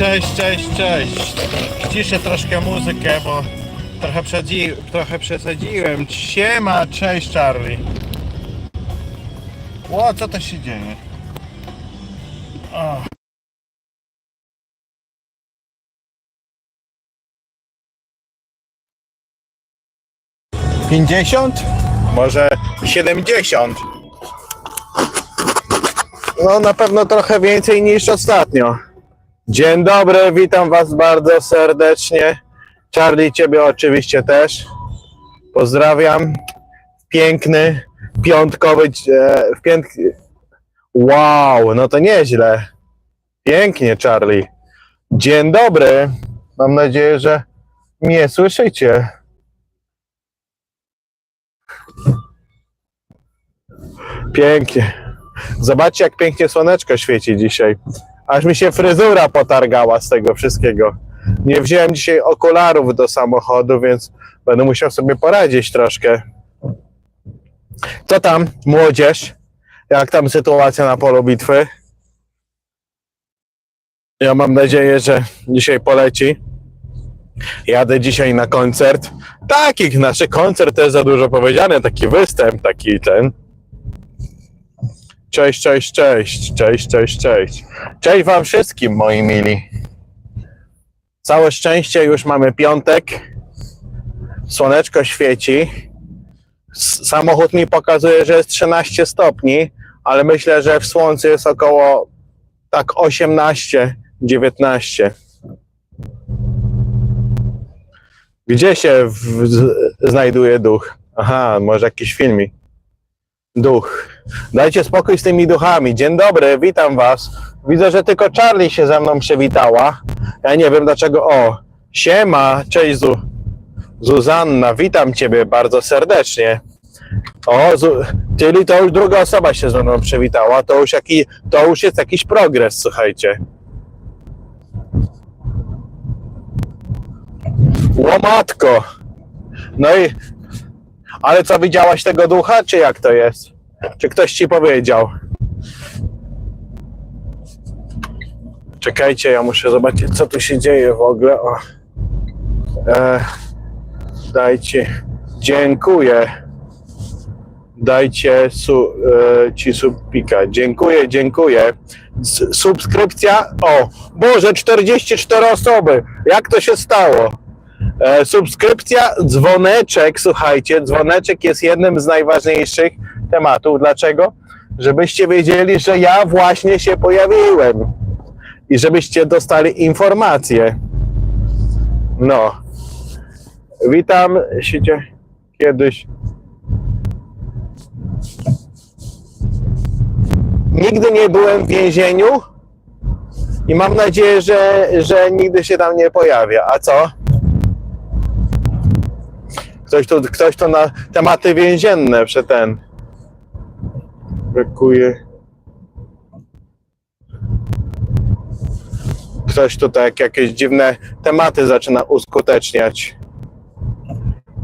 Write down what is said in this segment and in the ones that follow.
cześć, cześć, cześć. Ciszę troszkę muzykę, bo trochę, przedzi, trochę przesadziłem. Siema, cześć Charlie. Ło, co to się dzieje? O. Pięćdziesiąt? Może siedemdziesiąt? No na pewno trochę więcej niż ostatnio. Dzień dobry, witam Was bardzo serdecznie. Charlie, Ciebie oczywiście też. Pozdrawiam. Piękny, piątkowy. e, w pięt... Wow, no to nieźle. Pięknie, Charlie. Dzień dobry. Mam nadzieję, że mnie słyszycie. Pięknie. Zobaczcie, jak pięknie słoneczko świeci dzisiaj. Aż mi się fryzura potargała z tego wszystkiego. Nie wziąłem dzisiaj okularów do samochodu, więc będę musiał sobie poradzić troszkę. Co tam, młodzież? Jak tam sytuacja na polu bitwy? Ja mam nadzieję, że dzisiaj poleci. Jadę dzisiaj na koncert. Taki nasz koncert to jest za dużo powiedziane, taki występ, taki ten. Cześć, cześć, cześć, cześć, cześć, cześć. Cześć Wam wszystkim, moi mili. Całe szczęście, już mamy piątek. Słoneczko świeci. Samochód mi pokazuje, że jest 13 stopni, ale myślę, że w słońcu jest około tak 18, 19. Gdzie się w, znajduje duch? Aha, może jakiś filmik. Duch. Dajcie spokój z tymi duchami. Dzień dobry, witam was. Widzę, że tylko Charlie się ze mną przywitała. Ja nie wiem dlaczego. O, siema, cześć Zu. Zuzanna, witam ciebie bardzo serdecznie. O, Zu, czyli to już druga osoba się ze mną przywitała. To już, jaki, to już jest jakiś progres, słuchajcie. Łomatko. No i ale co, widziałaś tego ducha, czy jak to jest? Czy ktoś ci powiedział? Czekajcie, ja muszę zobaczyć, co tu się dzieje w ogóle. O. E, dajcie. Dziękuję. Dajcie su, e, ci subpika. Dziękuję, dziękuję. S, subskrypcja. O, Boże, 44 osoby. Jak to się stało? E, subskrypcja, dzwoneczek, słuchajcie, dzwoneczek jest jednym z najważniejszych tematów. Dlaczego? Żebyście wiedzieli, że ja właśnie się pojawiłem i żebyście dostali informacje. No. Witam się kiedyś. Nigdy nie byłem w więzieniu i mam nadzieję, że, że nigdy się tam nie pojawia. A co? Ktoś tu, ktoś tu na tematy więzienne prze ten. Brakuje. Ktoś tutaj jak jakieś dziwne tematy zaczyna uskuteczniać.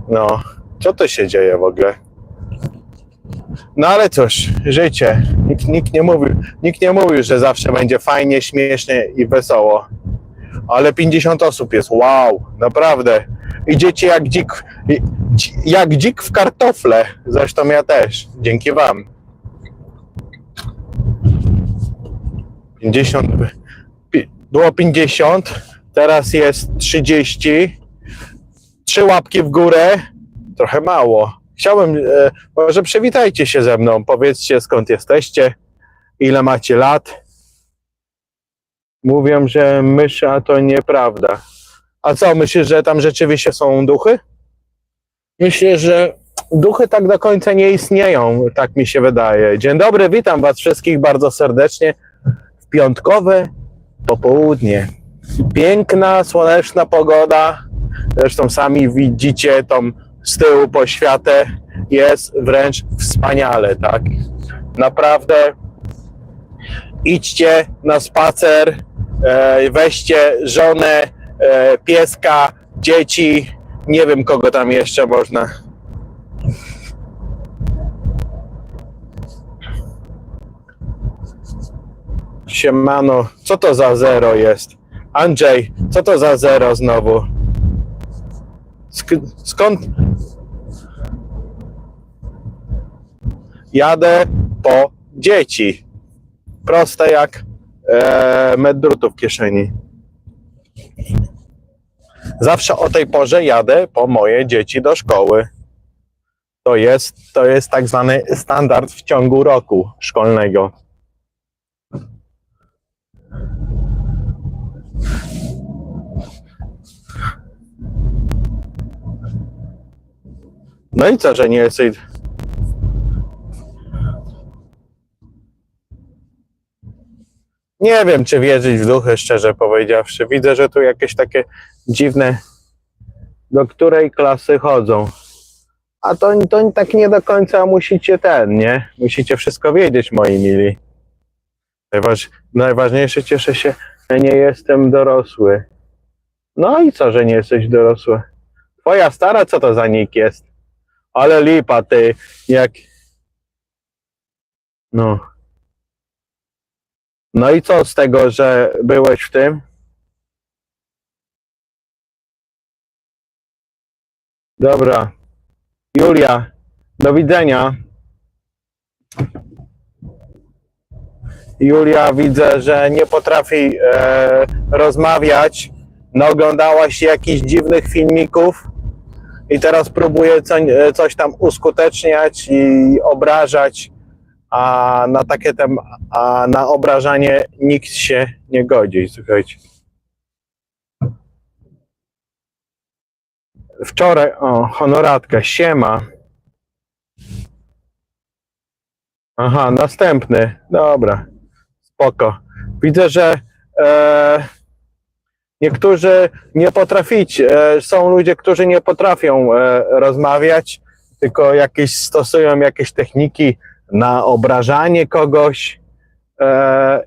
No, co to się dzieje w ogóle? No ale cóż, życie. Nikt, nikt, nie mówił, nikt nie mówił, że zawsze będzie fajnie, śmiesznie i wesoło. Ale 50 osób jest, wow, naprawdę. Idziecie jak dzik, jak dzik w kartofle. Zresztą ja też, dzięki wam. 50, pi- było 50, teraz jest 30. Trzy łapki w górę, trochę mało. Chciałbym, e, może przywitajcie się ze mną, powiedzcie skąd jesteście, ile macie lat. Mówią, że myszy, a to nieprawda. A co, myślisz, że tam rzeczywiście są duchy? Myślę, że duchy tak do końca nie istnieją, tak mi się wydaje. Dzień dobry, witam Was wszystkich bardzo serdecznie w piątkowe popołudnie. Piękna, słoneczna pogoda. Zresztą sami widzicie tą z tyłu poświatę. Jest wręcz wspaniale, tak? Naprawdę idźcie na spacer, weźcie żonę, e, pieska, dzieci, nie wiem kogo tam jeszcze można. Siemano, co to za zero jest? Andrzej, co to za zero znowu? Sk- skąd? Jadę po dzieci. Proste jak e, w kieszeni. Zawsze o tej porze jadę po moje dzieci do szkoły. To jest, to jest tak zwany standard w ciągu roku szkolnego. No i co, że nie jesteś. Nie wiem, czy wierzyć w duchy, szczerze powiedziawszy. Widzę, że tu jakieś takie dziwne, do której klasy chodzą. A to, to tak nie do końca musicie ten, nie? Musicie wszystko wiedzieć, moi mili. Najważ, najważniejsze, cieszę się, że nie jestem dorosły. No i co, że nie jesteś dorosły? Twoja stara, co to za nick jest? Ale lipa, ty, jak... No. No i co z tego, że byłeś w tym? Dobra. Julia, do widzenia. Julia, widzę, że nie potrafi e, rozmawiać. No, oglądałaś jakichś dziwnych filmików i teraz próbuje co, e, coś tam uskuteczniać i obrażać, a na takie tem, a na obrażanie nikt się nie godzi, słuchajcie. Wczoraj, o, honoratka, siema. Aha, następny, dobra, spoko. Widzę, że e, niektórzy nie potraficie, są ludzie, którzy nie potrafią e, rozmawiać, tylko jakieś stosują jakieś techniki na obrażanie kogoś. E,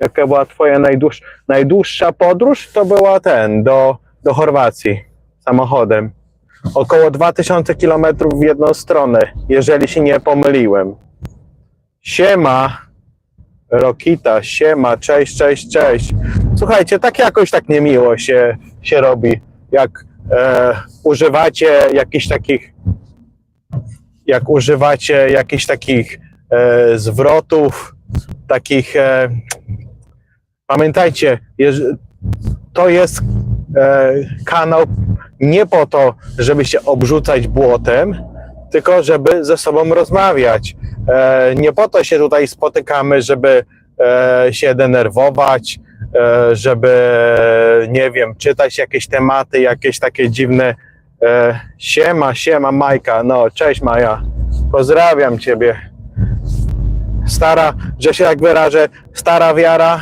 jaka była twoja najdłuższa, najdłuższa podróż? To była ten, do, do Chorwacji samochodem. Około 2000 km w jedną stronę, jeżeli się nie pomyliłem. Siema, Rokita, siema, cześć, cześć, cześć. Słuchajcie, tak jakoś tak niemiło się, się robi, jak e, używacie jakichś takich jak używacie jakichś takich e, zwrotów, takich. E, pamiętajcie, to jest e, kanał nie po to, żeby się obrzucać błotem, tylko żeby ze sobą rozmawiać. E, nie po to się tutaj spotykamy, żeby e, się denerwować, e, żeby, nie wiem, czytać jakieś tematy, jakieś takie dziwne. E, siema, siema, Majka. No, cześć, Maja. Pozdrawiam Ciebie. Stara, że się tak wyrażę, stara wiara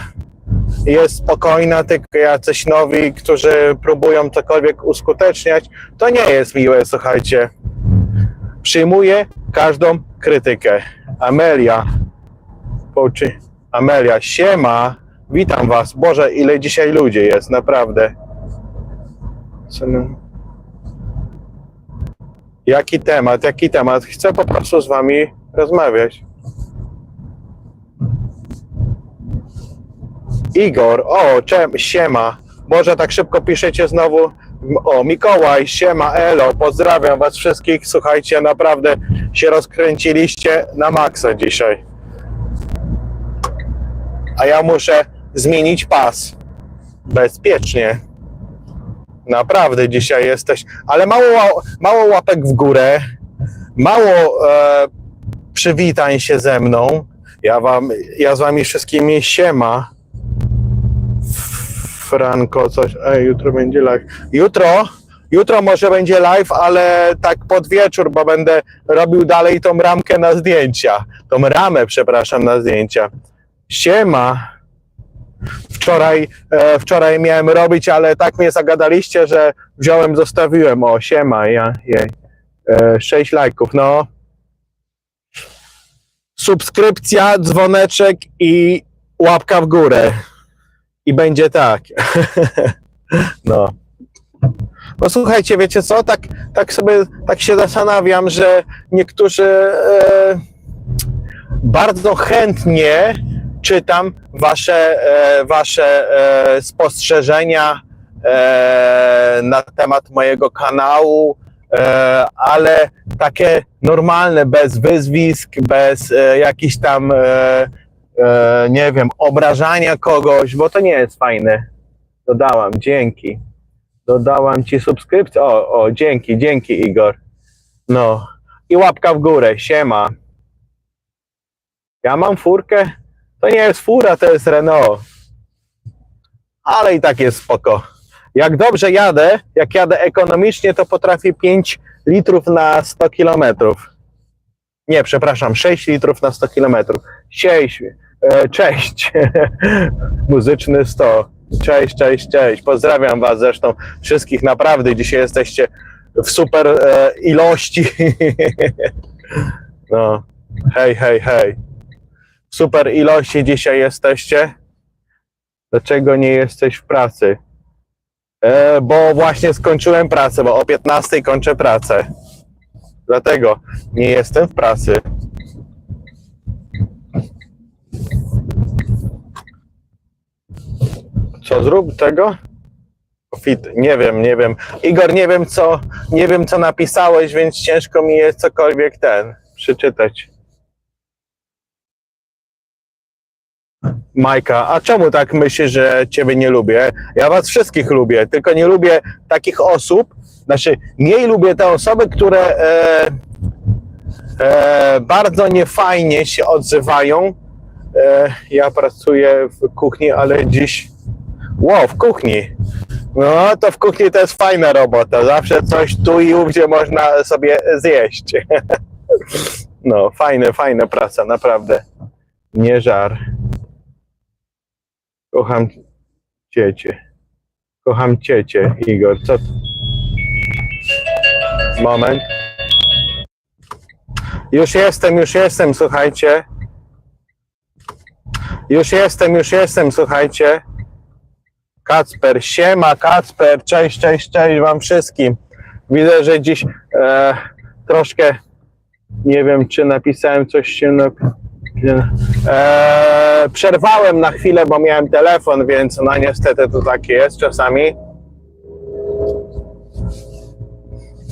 jest spokojna, tylko jacyś nowi, którzy próbują cokolwiek uskuteczniać, to nie jest miłe, słuchajcie. Przyjmuję każdą krytykę. Amelia, poczy, Amelia, siema, witam was. Boże, ile dzisiaj ludzi jest, naprawdę. Co Jaki temat, jaki temat? Chcę po prostu z wami rozmawiać. Igor, o, czem, siema. Może tak szybko piszecie znowu. O, Mikołaj, siema, elo, pozdrawiam was wszystkich. Słuchajcie, naprawdę się rozkręciliście na maksa dzisiaj. A ja muszę zmienić pas. Bezpiecznie. Naprawdę dzisiaj jesteś, ale mało, mało łapek w górę, mało e, przywitań się ze mną. Ja wam, ja z wami wszystkimi siema. Franko, coś. Ej, jutro będzie live. Jutro, jutro może będzie live, ale tak pod wieczór, bo będę robił dalej tą ramkę na zdjęcia. Tą ramę, przepraszam, na zdjęcia. Siema. Wczoraj, e, wczoraj miałem robić, ale tak mnie zagadaliście, że wziąłem, zostawiłem. O, siema, ja, jej. E, sześć lajków, no. Subskrypcja, dzwoneczek i łapka w górę. I będzie tak. no. No słuchajcie, wiecie co? Tak, tak sobie tak się zastanawiam, że niektórzy e, bardzo chętnie czytam wasze, e, wasze e, spostrzeżenia e, na temat mojego kanału, ale takie normalne, bez wyzwisk, bez jakichś tam, nie wiem, obrażania kogoś, bo to nie jest fajne. Dodałam, dzięki. Dodałam ci subskrypcję. O, o, dzięki, dzięki Igor. No. I łapka w górę, siema. Ja mam furkę. To nie jest fura, to jest Renault. Ale i tak jest spoko. Jak dobrze jadę, jak jadę ekonomicznie, to potrafię 5 litrów na 100 kilometrów. Nie, przepraszam, 6 litrów na 100 kilometrów. Cześć, e, cześć. Muzyczny 100. Cześć, cześć, cześć. Pozdrawiam Was zresztą wszystkich. Naprawdę dzisiaj jesteście w super e, ilości. no, hej, hej, hej. Super ilości dzisiaj jesteście. Dlaczego nie jesteś w pracy? E, bo właśnie skończyłem pracę, bo o 15 kończę pracę. Dlatego nie jestem w pracy. Co zrób tego? Fit, nie wiem, nie wiem. Igor, nie wiem co, nie wiem co napisałeś, więc ciężko mi jest cokolwiek ten przeczytać. Majka, a czemu tak myślisz, że ciebie nie lubię? Ja was wszystkich lubię, tylko nie lubię takich osób, znaczy mniej lubię te osoby, które e, e, bardzo niefajnie się odzywają. E, ja pracuję w kuchni, ale dziś Wow, w kuchni. No to w kuchni to jest fajna robota. Zawsze coś tu i ówdzie można sobie zjeść. No, fajne, fajna praca, naprawdę. Nie żar. Kocham ciecie. Kocham ciecie, Igor. Co? Moment. Już jestem, już jestem, słuchajcie. Już jestem, już jestem, słuchajcie. Kacper, siema Kacper, cześć, cześć, cześć wam wszystkim. Widzę, że dziś e, troszkę, nie wiem czy napisałem coś się na, e, przerwałem na chwilę, bo miałem telefon, więc no niestety to tak jest czasami.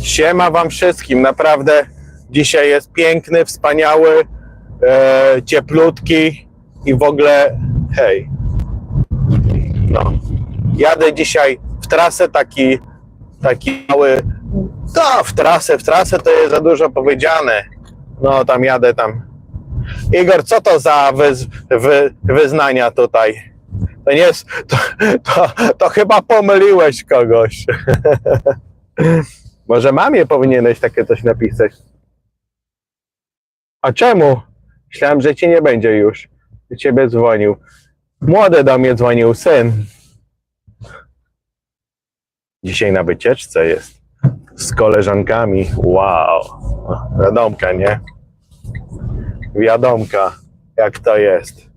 Siema wam wszystkim, naprawdę dzisiaj jest piękny, wspaniały, e, cieplutki i w ogóle hej, no. Jadę dzisiaj w trasę taki, taki mały. No, w trasę, w trasę to jest za dużo powiedziane. No, tam jadę tam. Igor, co to za wy, wyznania tutaj? To nie jest. To, to, to chyba pomyliłeś kogoś. Może mamie powinieneś takie coś napisać. A czemu? Myślałem, że ci nie będzie już. Do ciebie dzwonił. Młody do mnie dzwonił syn. Dzisiaj na wycieczce jest z koleżankami. Wow. Wiadomka, nie? Wiadomka, jak to jest.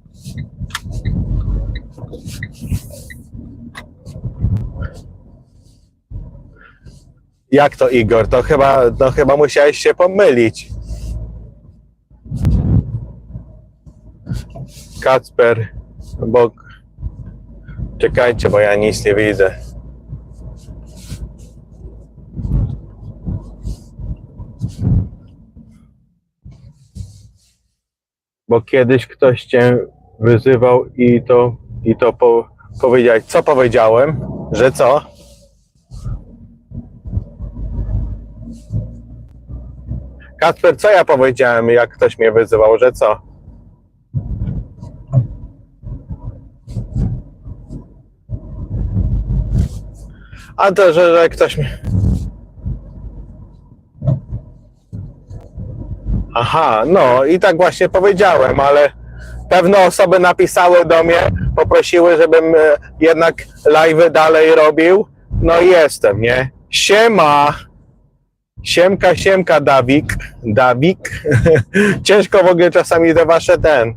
Jak to Igor? To chyba, to chyba musiałeś się pomylić. Kacper, bo czekajcie, bo ja nic nie widzę. Bo kiedyś ktoś cię wyzywał i to, i to po, powiedziałeś. Co powiedziałem? Że co? Kacper, co ja powiedziałem, jak ktoś mnie wyzywał, że co? A to, że, że ktoś mnie. Aha, no i tak właśnie powiedziałem, ale pewne osoby napisały do mnie, poprosiły, żebym e, jednak live dalej robił. No i jestem, nie? Siema! Siemka, siemka, Dawik. Dawik. Ciężko w ogóle czasami te wasze ten.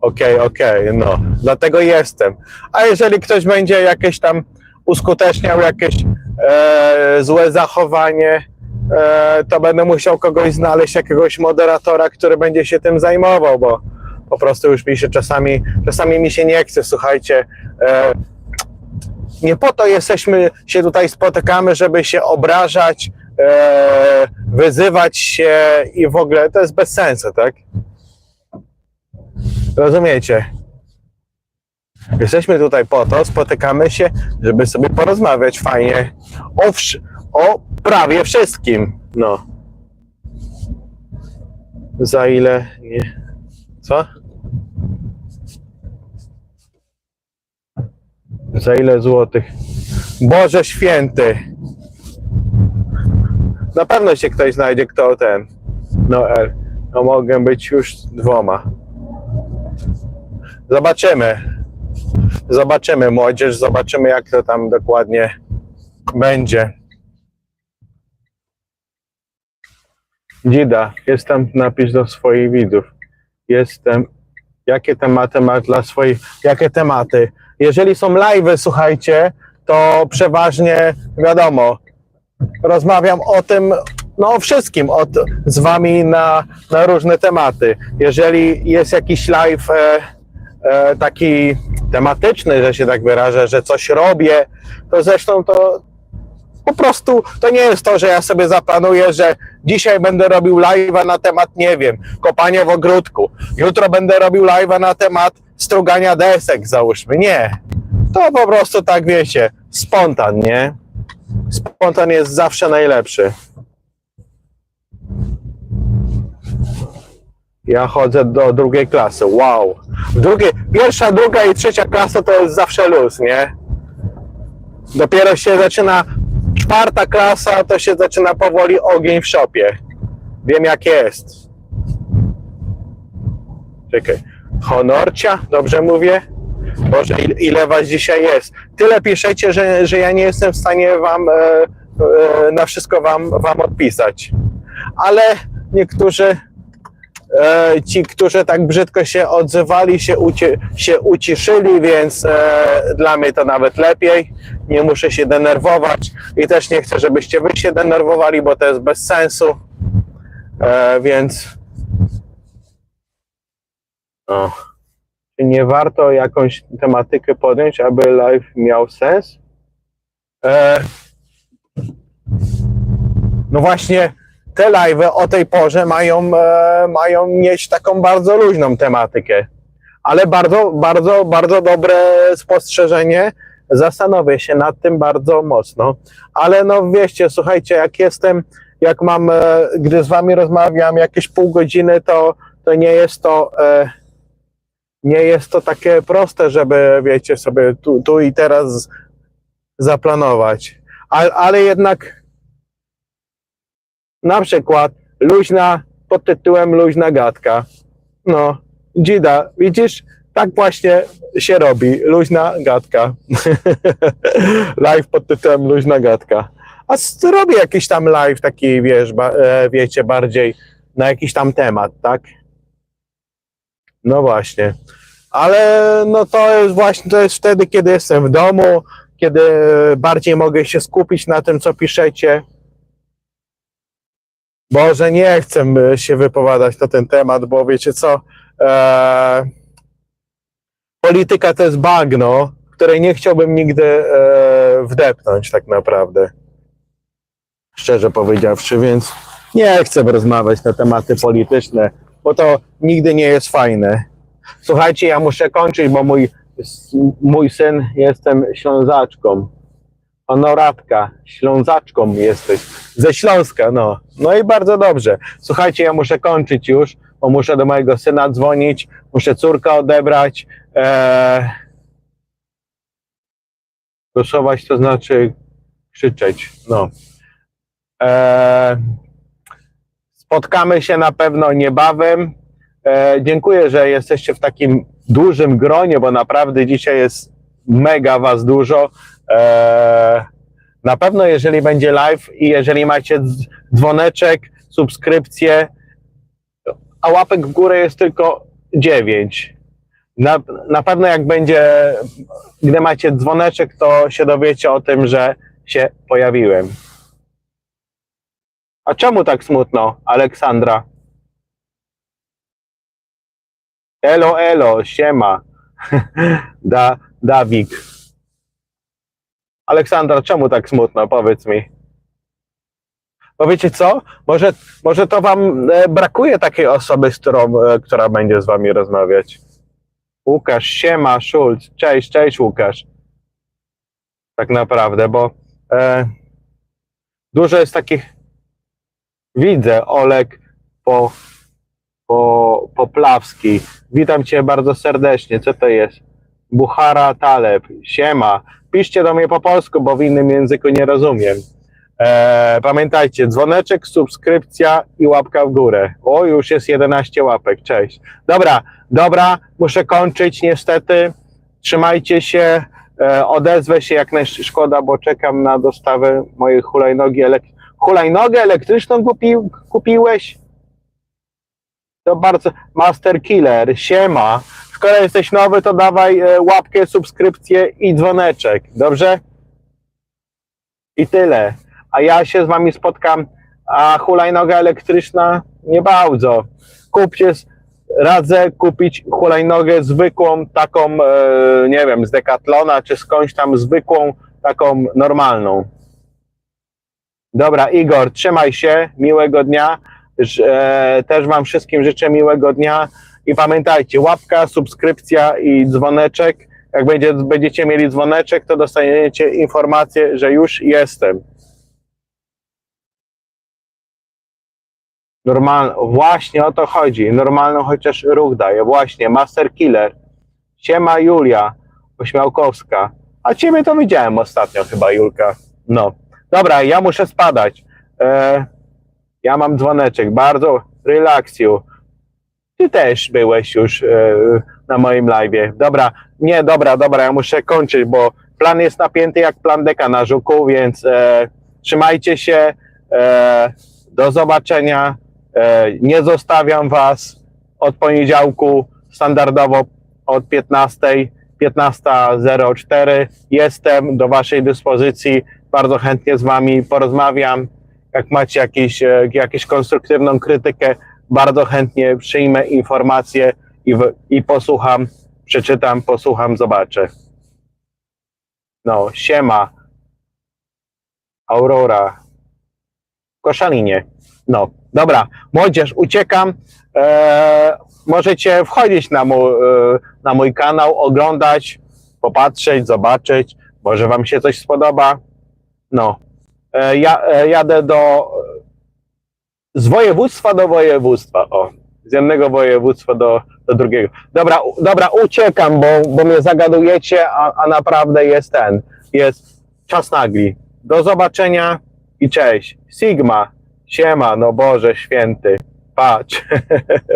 Okej, okej, no. Dlatego jestem. A jeżeli ktoś będzie jakieś tam uskuteczniał jakieś e, złe zachowanie, to będę musiał kogoś znaleźć, jakiegoś moderatora, który będzie się tym zajmował, bo po prostu już mi się czasami, czasami mi się nie chce, słuchajcie. E, nie po to jesteśmy, się tutaj spotykamy, żeby się obrażać, e, wyzywać się i w ogóle to jest bez sensu, tak? Rozumiecie? Jesteśmy tutaj po to, spotykamy się, żeby sobie porozmawiać fajnie o, wsz- o prawie wszystkim. No. Za ile? Nie. Co? Za ile złotych? Boże święty! Na pewno się ktoś znajdzie, kto ten. No, L. No, mogę być już dwoma. Zobaczymy. Zobaczymy, młodzież, zobaczymy, jak to tam dokładnie będzie. Dzida, jestem, napisz do swoich widzów. Jestem. Jakie tematy masz dla swoich, jakie tematy? Jeżeli są live'y, słuchajcie, to przeważnie wiadomo, rozmawiam o tym, no o wszystkim od, z wami na, na różne tematy. Jeżeli jest jakiś live e, e, taki tematyczny, że się tak wyrażę, że coś robię, to zresztą to po prostu to nie jest to, że ja sobie zaplanuję, że dzisiaj będę robił live'a na temat, nie wiem, kopania w ogródku. Jutro będę robił live'a na temat strugania desek, załóżmy. Nie. To po prostu tak wiecie, spontan, nie? Spontan jest zawsze najlepszy. Ja chodzę do drugiej klasy. Wow. Drugie, pierwsza, druga i trzecia klasa to jest zawsze luz, nie? Dopiero się zaczyna czwarta klasa, to się zaczyna powoli ogień w szopie. Wiem jak jest. Czekaj. Honorcia? Dobrze mówię? Boże, ile, was dzisiaj jest? Tyle piszecie, że, że ja nie jestem w stanie wam e, e, na wszystko wam, wam odpisać. Ale niektórzy e, ci, którzy tak brzydko się odzywali, się, uci się uciszyli, więc e, dla mnie to nawet lepiej. Nie muszę się denerwować i też nie chcę, żebyście wy się denerwowali, bo to jest bez sensu. E, więc o. Czy nie warto jakąś tematykę podjąć, aby live miał sens? E, no właśnie, te live o tej porze mają, e, mają mieć taką bardzo luźną tematykę. Ale bardzo, bardzo, bardzo dobre spostrzeżenie. Zastanowię się nad tym bardzo mocno. Ale no wieście, słuchajcie, jak jestem, jak mam, e, gdy z wami rozmawiam jakieś pół godziny, to, to nie jest to. E, nie jest to takie proste, żeby, wiecie, sobie tu, tu i teraz zaplanować. Ale, ale jednak na przykład luźna, pod tytułem luźna gadka. No, Dzida, widzisz, tak właśnie się robi, luźna gadka. live pod tytułem luźna gadka. A robię jakiś tam live taki, wiesz, e, wiecie, bardziej na jakiś tam temat, tak? No właśnie. Ale no to jest właśnie, to jest wtedy, kiedy jestem w domu, kiedy bardziej mogę się skupić na tym, co piszecie. Boże, nie chcę się wypowiadać na ten temat, bo wiecie co, e, polityka to jest bagno, której nie chciałbym nigdy e, wdepnąć tak naprawdę. Szczerze powiedziawszy, więc nie chcę rozmawiać na tematy polityczne, bo to nigdy nie jest fajne. Słuchajcie, ja muszę kończyć, bo mój, mój syn, jestem ślązaczką. Honoratka, ślązaczką jesteś. Ze Śląska, no. No i bardzo dobrze. Słuchajcie, ja muszę kończyć już, bo muszę do mojego syna dzwonić, muszę córkę odebrać. Głosować to znaczy krzyczeć, no. Eee... Spotkamy się na pewno niebawem. E, dziękuję, że jesteście w takim dużym gronie, bo naprawdę dzisiaj jest mega was dużo. E, na pewno, jeżeli będzie live i jeżeli macie dz- dzwoneczek, subskrypcję, a łapek w górę jest tylko 9. Na, na pewno jak będzie, gdy macie dzwoneczek, to się dowiecie o tym, że się pojawiłem. A czemu tak smutno, Aleksandra? Elo, elo, siema. Da, Dawik. Aleksandra, czemu tak smutno? Powiedz mi. Bo wiecie co? Może, może to wam e, brakuje takiej osoby, z którą, e, która będzie z wami rozmawiać. Łukasz, siema, Szulc. Cześć, cześć Łukasz. Tak naprawdę, bo e, dużo jest takich. Widzę, Olek po, po, Poplawski. Witam cię bardzo serdecznie. Co to jest? Buchara Taleb. Siema. Piszcie do mnie po polsku, bo w innym języku nie rozumiem. E, pamiętajcie, dzwoneczek, subskrypcja i łapka w górę. O, już jest 11 łapek. Cześć. Dobra, dobra, muszę kończyć niestety. Trzymajcie się. E, odezwę się jak najszybciej. Szkoda, bo czekam na dostawę mojej hulajnogi. Elek- hulajnogę elektryczną kupi- kupiłeś? To bardzo. Master Killer, siema. Skoro jesteś nowy, to dawaj e, łapkę, subskrypcję i dzwoneczek. Dobrze? I tyle. A ja się z wami spotkam. A hulajnoga elektryczna nie bardzo. Kupcie, radzę kupić hulajnogę zwykłą, taką, e, nie wiem, z Decathlona, czy skądś tam zwykłą, taką normalną. Dobra, Igor, trzymaj się, miłego dnia. E, też wam wszystkim życzę miłego dnia i pamiętajcie, łapka, subskrypcja i dzwoneczek. Jak będzie, będziecie mieli dzwoneczek, to dostaniecie informację, że już jestem. Normal, właśnie o to chodzi. Normalną chociaż ruch daje. Właśnie, Master Killer. Siema Julia Ośmiałkowska. A ciebie to widziałem ostatnio chyba, Julka. No. Dobra, ja muszę spadać. E, ja mam dzwoneczek. Bardzo relaksju. Ty też byłeś już e, na moim live'ie. Dobra, nie, dobra, dobra, ja muszę kończyć, bo plan jest napięty jak plan deka na żuku, więc e, trzymajcie się. E, do zobaczenia. E, nie zostawiam Was od poniedziałku standardowo od 15. 15.04. Jestem do Waszej dyspozycji. Bardzo chętnie z Wami porozmawiam. Jak macie jakieś, e, jakieś konstruktywną krytykę, bardzo chętnie przyjmę informacje i, w, i posłucham, przeczytam, posłucham, zobaczę. No, siema. Aurora. Koszalinie. No, dobra. Młodzież, uciekam. E, możecie wchodzić na mój, e, na mój kanał, oglądać, popatrzeć, zobaczyć. Może Wam się coś spodoba. No. E, ja, e, jadę do. Z województwa do województwa. O, z jednego województwa do, do drugiego. Dobra, u- dobra, uciekam, bo, bo mnie zagadujecie, a, a naprawdę jest ten. Jest czas nagli. Do zobaczenia i cześć. Sigma. Siema, no Boże święty. Patrz.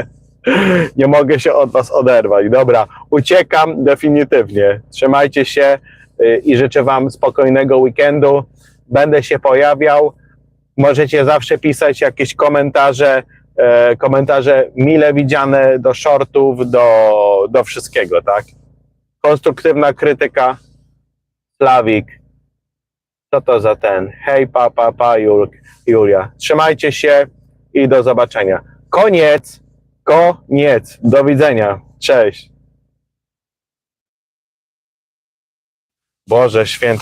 Nie mogę się od Was oderwać. Dobra, uciekam definitywnie. Trzymajcie się y, i życzę Wam spokojnego weekendu. Będę się pojawiał. Możecie zawsze pisać jakieś komentarze, e, komentarze mile widziane do shortów, do, do wszystkiego, tak? Konstruktywna krytyka. Slawik. Co to za ten? Hej, pa, pa, pa, Jul, Julia. Trzymajcie się i do zobaczenia. Koniec. Koniec. Do widzenia. Cześć. Boże święty.